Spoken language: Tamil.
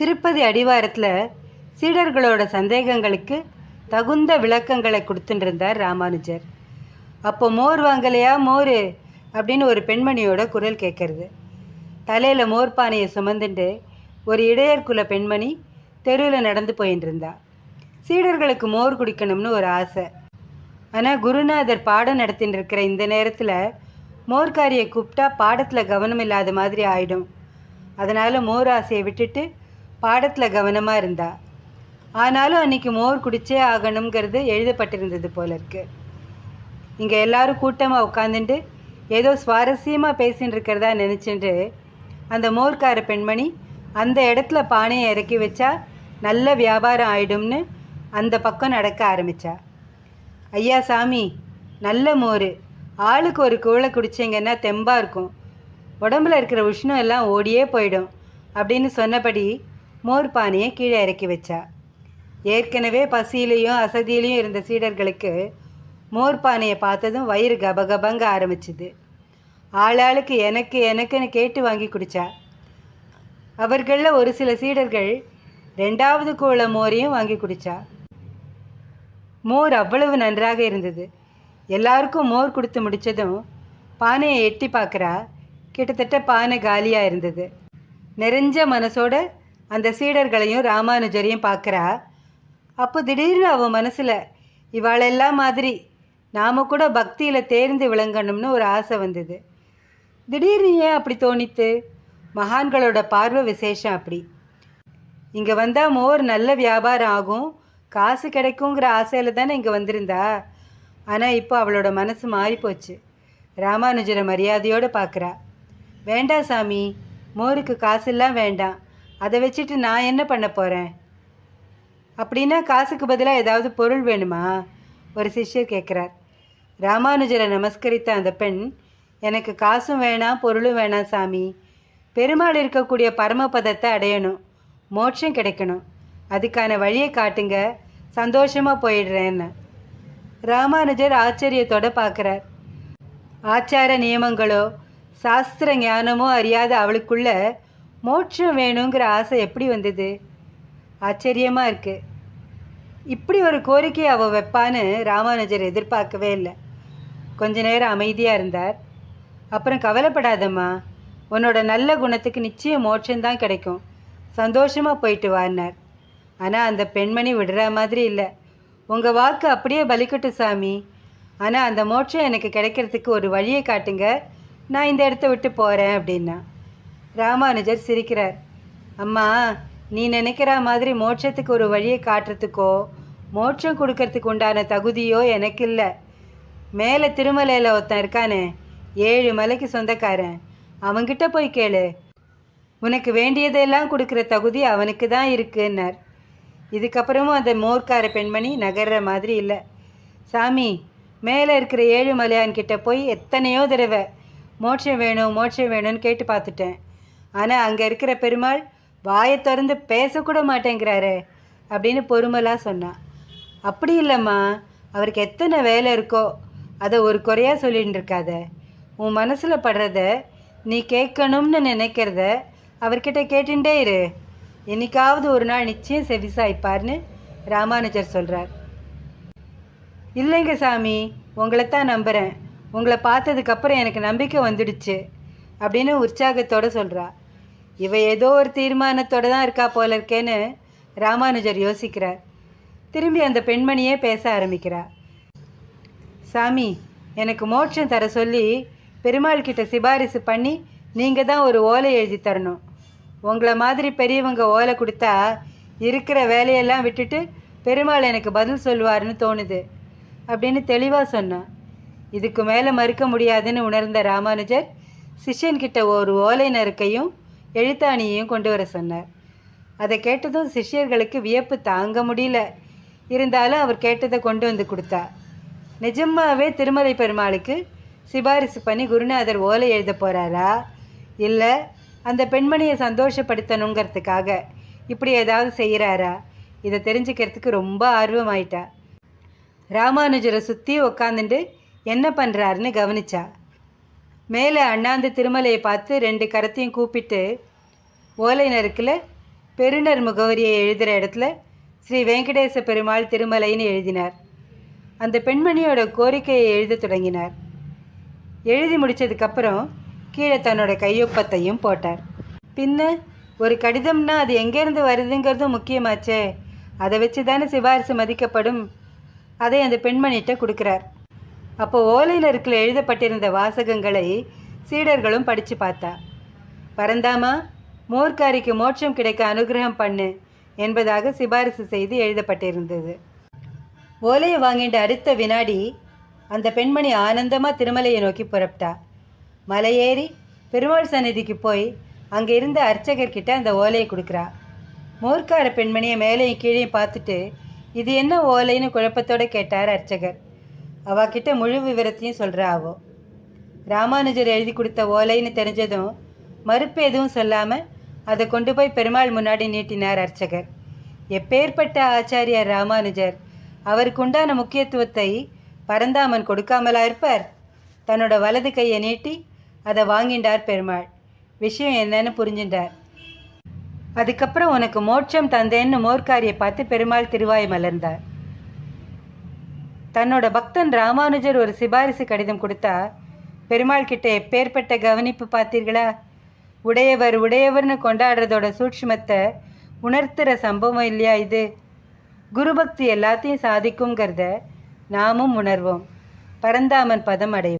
திருப்பதி அடிவாரத்தில் சீடர்களோட சந்தேகங்களுக்கு தகுந்த விளக்கங்களை கொடுத்துட்டுருந்தார் ராமானுஜர். அப்போ மோர் வாங்கலையா மோர்? அப்படின்னு ஒரு பெண்மணியோட குரல் கேட்கறது. தலையில் மோர் பானையை சுமந்துட்டு ஒரு இடையர்குல பெண்மணி தெருவில் நடந்து போயின்னு இருந்தா சீடர்களுக்கு மோர் குடிக்கணும்னு ஒரு ஆசை. ஆனால் குருநாதர் பாடம் நடத்தின்னு இருக்கிற இந்த நேரத்தில் மோர்காரியை கூப்பிட்டா பாடத்தில் கவனம் இல்லாத மாதிரி ஆயிடும். அதனால் மோர் ஆசையை விட்டுட்டு பாடத்தில் கவனமாக இருந்தா. ஆனாலும் அன்னைக்கு மோர் குடிச்சே ஆகணுங்கிறது எழுதப்பட்டிருந்தது போல இருக்கு. இங்கே எல்லாரும் கூட்டமாக உட்காந்துட்டு ஏதோ சுவாரஸ்யமாக பேசின்னு இருக்கிறதா நினச்சிட்டு அந்த மோர்க்கார பெண்மணி அந்த இடத்துல பானையை இறக்கி வச்சா நல்ல வியாபாரம் ஆயிடும்னு அந்த பக்கம் நடக்க ஆரம்பித்தா ஐயா சாமி நல்ல மோர். ஆளுக்கு ஒரு கூளை குடிச்சிங்கன்னா தெம்பாக இருக்கும். உடம்புல இருக்கிற உஷ்ணம் எல்லாம் ஓடியே போயிடும் அப்படின்னு சொன்னபடி மோர் பானையை கீழே இறக்கி வச்சா. ஏற்கனவே பசியிலையும் அசதியிலையும் இருந்த சீடர்களுக்கு மோர் பானையை பார்த்ததும் வயிறு கபகபங்க ஆரம்பிச்சுது. ஆளாளுக்கு எனக்கு எனக்குன்னு கேட்டு வாங்கி குடிச்சா. அவர்களில் ஒரு சில சீடர்கள் ரெண்டாவது கூள மோரையும் வாங்கி குடிச்சா. மோர் அவ்வளவு நன்றாக இருந்தது. எல்லாருக்கும் மோர் கொடுத்து முடித்ததும் பானையை எட்டி பார்க்குறா. கிட்டத்தட்ட பானை காலியாக இருந்தது. நிறைஞ்ச மனசோட அந்த சீடர்களையும் ராமானுஜரையும் பார்க்குறா. அப்போ திடீர்னு அவன் மனசில் இவாளெல்லாம் மாதிரி நாம் கூட பக்தியில் தேர்ந்து விளங்கணும்னு ஒரு ஆசை வந்தது. திடீர்னு ஏன் அப்படி தோணித்து? மகான்களோட பார்வை விசேஷம் அப்படி. இங்கே வந்தால் மோர் நல்ல வியாபாரம் ஆகும். காசு கிடைக்குங்கிற ஆசையில் தானே இங்கே வந்திருந்தா? ஆனால் இப்போ அவளோட மனசு மாறிப்போச்சு. ராமானுஜரை மரியாதையோடு பார்க்குறா. வேண்டாம் சாமி மோருக்கு காசெல்லாம் வேண்டாம். அதை வச்சுட்டு நான் என்ன பண்ண போகிறேன் அப்படின்னா காசுக்கு பதிலாக ஏதாவது பொருள் வேணுமா? ஒரு சிஷ்யர் கேட்குறார் ராமானுஜரை நமஸ்கரித்த அந்த பெண் எனக்கு காசும் வேணாம் பொருளும் வேணாம் சாமி. பெருமாள் இருக்கக்கூடிய பரமபதத்தை அடையணும். மோட்சம் கிடைக்கணும். அதுக்கான வழியை காட்டுங்க. சந்தோஷமாக போயிடுறேன்னு. ராமானுஜர் ஆச்சரியத்தோட பார்க்குறார் ஆச்சார நியமங்களோ சாஸ்திர ஞானமோ அறியாத அவளுக்குள்ள மோட்சம் வேணுங்கிற ஆசை எப்படி வந்தது? ஆச்சரியமாக இருக்குது இப்படி ஒரு கோரிக்கை அவள் வைப்பான்னு ராமானுஜர் எதிர்பார்க்கவே இல்லை. கொஞ்ச நேரம் அமைதியாக இருந்தார். அப்புறம் கவலைப்படாதம்மா உன்னோட நல்ல குணத்துக்கு நிச்சயம் மோட்சம்தான் கிடைக்கும். சந்தோஷமாக போயிட்டு வான்னார் ஆனால் அந்த பெண்மணி விடுற மாதிரி இல்லை. உங்கள் வாக்கு அப்படியே பலிக்கட்டும் சாமி. ஆனால் அந்த மோட்சம் எனக்கு கிடைக்கிறதுக்கு ஒரு வழியை காட்டுங்க. நான் இந்த இடத்த விட்டு போகிறேன் அப்படின்னா. ராமானுஜர் சிரிக்கிறார். அம்மா நீ நினைக்கிற மாதிரி மோட்சத்துக்கு ஒரு வழியை காட்டுறதுக்கோ மோட்சம் கொடுக்கறதுக்கு உண்டான தகுதியோ எனக்கு இல்லை மேலே திருமலையில் ஒருத்தன் இருக்கானே ஏழு மலைக்கு சொந்தக்காரன். அவன்கிட்ட போய் கேளு. உனக்கு வேண்டியதெல்லாம் கொடுக்குற தகுதி அவனுக்கு தான் இருக்குன்னார். இதுக்கப்புறமும் அந்த மோர்க்கார பெண்மணி நகர்ற மாதிரி இல்லை. சாமி மேலே இருக்கிற ஏழு மலையான்கிட்ட போய் எத்தனையோ தடவை மோட்சம் வேணும் மோட்சம் வேணும்னு கேட்டு பார்த்துட்டேன். ஆனால் அங்கே இருக்கிற பெருமாள் வாயை திறந்து பேசக்கூட மாட்டேங்கிறாரே அப்படின்னு பொறுமலாக சொன்னான் அப்படி இல்லைம்மா அவருக்கு எத்தனை வேலை இருக்கோ அதை ஒரு குறையாக சொல்லிட்டு இருக்காத. உன் மனசில் படுறத நீ கேட்கணும்னு நினைக்கிறத அவர்கிட்ட கேட்டுட்டே இரு. என்னைக்காவது ஒரு நாள் நிச்சயம் செவிசாய்ப்பார்னு ராமானுஜர் சொல்கிறார் இல்லைங்க சாமி உங்களைத்தான் நம்புகிறேன் உங்களை பார்த்ததுக்கப்புறம் எனக்கு நம்பிக்கை வந்துடுச்சு. அப்படின்னு உற்சாகத்தோடு சொல்கிறா இவ ஏதோ ஒரு தீர்மானத்தோட தான் இருக்கா போல இருக்கேன்னு ராமானுஜர் யோசிக்கிறார். திரும்பி அந்த பெண்மணியே பேச ஆரம்பிக்கிறா. சாமி எனக்கு மோட்சம் தர சொல்லி பெருமாள் கிட்ட சிபாரிசு பண்ணி நீங்கள் தான் ஒரு ஓலை எழுதி தரணும். உங்களை மாதிரி பெரியவங்க ஓலை கொடுத்தா இருக்கிற வேலையெல்லாம் விட்டுட்டு பெருமாள் எனக்கு பதில் சொல்லுவார்னு தோணுது அப்படின்னு தெளிவாக சொன்னான். இதுக்கு மேலே மறுக்க முடியாதுன்னு உணர்ந்த ராமானுஜர் சிஷ்யன்கிட்ட ஒரு ஓலை நறுக்கையும் எழுத்தாணியையும் கொண்டு வர சொன்னார். அதை கேட்டதும் சிஷ்யர்களுக்கு வியப்பு தாங்க முடியல. இருந்தாலும் அவர் கேட்டதை கொண்டு வந்து கொடுத்தா நிஜமாகவே திருமலை பெருமாளுக்கு சிபாரிசு பண்ணி குருநாதர் ஓலை எழுத போகிறாரா இல்லை அந்த பெண்மணியை சந்தோஷப்படுத்தணுங்கிறதுக்காக இப்படி ஏதாவது செய்கிறாரா இதை தெரிஞ்சுக்கிறதுக்கு ரொம்ப ஆர்வமாயிட்டா. ராமானுஜரை சுற்றி உக்காந்துட்டு என்ன பண்ணுறாருன்னு கவனிச்சா. மேலே அண்ணாந்து திருமலையை பார்த்து ரெண்டு கரத்தையும் கூப்பிட்டு ஓலை நறுக்கில் பெருநர் முகவரியை எழுதுகிற இடத்துல ஸ்ரீ வெங்கடேச பெருமாள் திருமலைன்னு எழுதினார். அந்த பெண்மணியோட கோரிக்கையை எழுத தொடங்கினார். எழுதி முடித்ததுக்கப்புறம் கீழே தன்னோட கையொப்பத்தையும் போட்டார். பின்ன ஒரு கடிதம்னா அது எங்கேருந்து வருதுங்கிறதும் முக்கியமாச்சே அதை வச்சு தானே சிபாரிசு மதிக்கப்படும் அதை அந்த பெண்மணிகிட்ட கொடுக்குறார். அப்போ ஓலையில் இருக்கிற எழுதப்பட்டிருந்த வாசகங்களை சீடர்களும் படித்து பார்த்தா. பரந்தாமா மோர்க்காரிக்கு மோட்சம் கிடைக்க அனுகிரகம் பண்ணு என்பதாக சிபாரிசு செய்து எழுதப்பட்டிருந்தது. ஓலையை வாங்கின்ற அடுத்த வினாடி அந்த பெண்மணி ஆனந்தமாக திருமலையை நோக்கி புறப்பட்டா. மலையேறி பெருமாள் சந்நிதிக்கு போய் அங்கே இருந்த அர்ச்சகர்கிட்ட அந்த ஓலையை கொடுக்குறா. மோர்க்கார பெண்மணியை மேலேயும் கீழே பார்த்துட்டு இது என்ன ஓலைன்னு குழப்பத்தோடு கேட்டார் அர்ச்சகர். அவகிட்ட முழு விவரத்தையும் சொல்கிறா அவோ ராமானுஜர் எழுதி கொடுத்த ஓலைன்னு தெரிஞ்சதும் மறுப்பு எதுவும் சொல்லாமல் அதை கொண்டு போய் பெருமாள் முன்னாடி நீட்டினார் அர்ச்சகர். எப்பேற்பட்ட ஆச்சாரியார் ராமானுஜர் அவருக்கு உண்டான முக்கியத்துவத்தை பரந்தாமன் கொடுக்காமலா இருப்பார்? தன்னோட வலது கையை நீட்டி அதை வாங்கின்றார் பெருமாள். விஷயம் என்னன்னு புரிஞ்சின்றார் அதுக்கப்புறம் உனக்கு மோட்சம் தந்தேன்னு மோர்க்காரியை பார்த்து பெருமாள் திருவாய் மலர்ந்தார். தன்னோட பக்தன் ராமானுஜர் ஒரு சிபாரிசு கடிதம் கொடுத்தா பெருமாள் கிட்ட எப்பேற்பட்ட கவனிப்பு பார்த்தீர்களா? உடையவர் உடையவர்னு கொண்டாடுறதோட சூட்சுமத்தை உணர்த்துற சம்பவம் இல்லையா இது? குருபக்தி எல்லாத்தையும் சாதிக்குங்கிறத நாமும் உணர்வோம். பரந்தாமன் பதம் அடைவோம்.